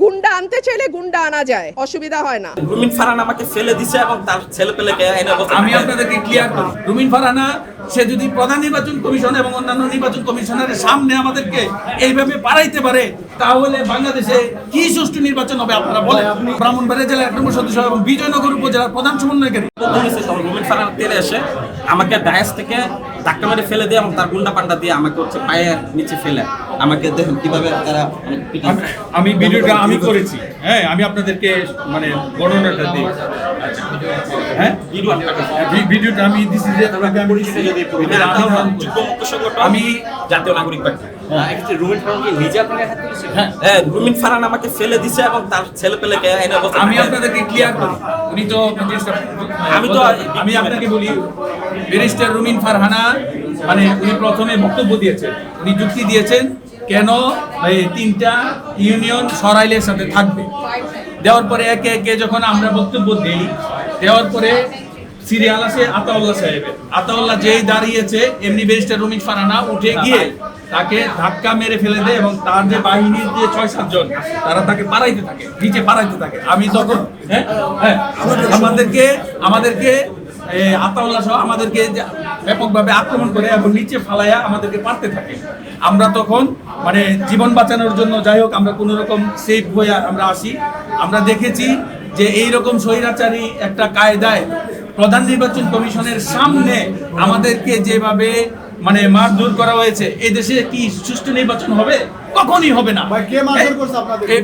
গুন্ডা আনতে চাইলে গুন্ডা আনা যায় অসুবিধা হয় না। রুমিন ফারহান আমাকে ফেলে দিছে এবং তার ছেলে পেলেকে এনে আমি আপনাদেরকে ক্লিয়ার করি। রুমিন ফারানা সে যদি প্রধান নির্বাচন কমিশন এবং অন্যান্য নির্বাচন কমিশনের সামনে আমাদেরকে এইভাবে পারাইতে পারে তাহলে বাংলাদেশে কি সুষ্ঠু নির্বাচন হবে আপনারা বলেন। ব্রাহ্মণবাড়িয়া জেলার এক নম্বর সদস্য এবং বিজয়নগর উপজেলার প্রধান সমন্বয়কারী। তেলে এসে আমাকে ডায়াস থেকে ধাক্কা মেরে ফেলে দিয়ে এবং তার গুন্ডা পান্ডা দিয়ে আমাকে হচ্ছে পায়ের নিচে ফেলে। আমাকে দেখুন কীভাবে তারা আমি ভিডিওটা আমি করেছি। হ্যাঁ আমি আপনাদেরকে মানে বর্ণনাটা দিই। হ্যাঁ? ভিডিওটা আমি দিছি যে জাতীয় নাগরিক পার্টি। হ্যাঁ রুমিন আমাকে ফেলে দিছে এবং তার ছেলে পেলেকে আমি আপনাদেরকে ক্লিয়ার করি। উনি তো আমি তো আমি আপনাকে বলি ব্যারিস্টার রুমিন ফারহানা মানে উনি প্রথমে বক্তব্য দিয়েছেন। উনি যুক্তি দিয়েছেন কেন এই তিনটা ইউনিয়ন সরাইলের সাথে থাকবে? দেওয়ার পরে একে একে যখন আমরা বক্তব্য দিই, দেওয়ার পরে সিরিয়াল আছে আতাউল্লাহ সাহেবের। আতাউল্লাহ যেই দাঁড়িয়েছে, এমনি ব্যারিস্টার রুমিন ফারানা উঠে গিয়ে তাকে ধাক্কা মেরে ফেলে দেয় এবং তার যে বাহিনীর যে ছয় সাতজন তারা তাকে পাড়াইতে থাকে, নিচে পাড়াইতে থাকে। আমি তখন হ্যাঁ হ্যাঁ আমাদেরকে আমাদেরকে আতাউল্লাহ সহ আমাদেরকে ব্যাপকভাবে আক্রমণ করে এবং নিচে ফালাইয়া আমাদেরকে পারতে থাকে। আমরা তখন মানে জীবন বাঁচানোর জন্য যাই হোক, আমরা কোনো রকম সেফ হয়ে আমরা আসি। আমরা দেখেছি যে এই রকম স্বৈরাচারী একটা কায়দায় প্রধান নির্বাচন কমিশনের সামনে আমাদেরকে যেভাবে মানে মারধর করা হয়েছে, এই দেশে কি সুষ্ঠু নির্বাচন হবে? কখনই হবে না।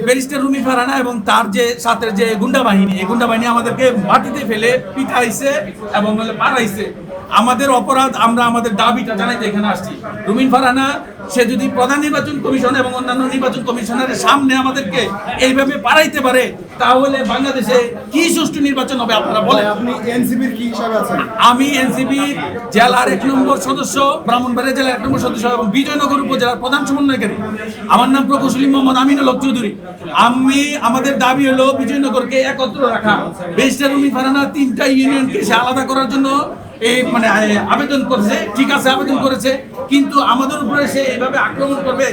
ব্যারিস্টার রুমি ফারানা এবং তার যে সাথে যে গুন্ডা বাহিনী এই গুন্ডা বাহিনী আমাদেরকে মাটিতে ফেলে পিঠাইছে এবং পাড়াইছে আমাদের অপরাধ আমরা আমাদের দাবিটা জানাইতে এখানে আসছি। রুমিন ফারানা সে যদি প্রধান নির্বাচন কমিশন এবং অন্যান্য নির্বাচন কমিশনারের সামনে আমাদেরকে এইভাবে পারাইতে পারে তাহলে বাংলাদেশে কি সুষ্ঠু নির্বাচন হবে আপনারা বলেন। আপনি এনসিপির কি হিসাবে আছেন? আমি এনসিপি জেলার এক নম্বর সদস্য ব্রাহ্মণবাড়িয়া জেলার এক নম্বর সদস্য এবং বিজয়নগর উপজেলার প্রধান সমন্বয়কারী। আমার নাম প্রকৌশলী মোহাম্মদ আমিনুল হক চৌধুরী। আমি আমাদের দাবি হলো বিজয়নগরকে একত্র রাখা। বেস্টার উমি ফারানা তিনটা ইউনিয়নকে সে আলাদা করার জন্য এই মানে আবেদন করেছে, ঠিক আছে, আবেদন করেছে, কিন্তু আমাদের উপরে সে এভাবে আক্রমণ করবে।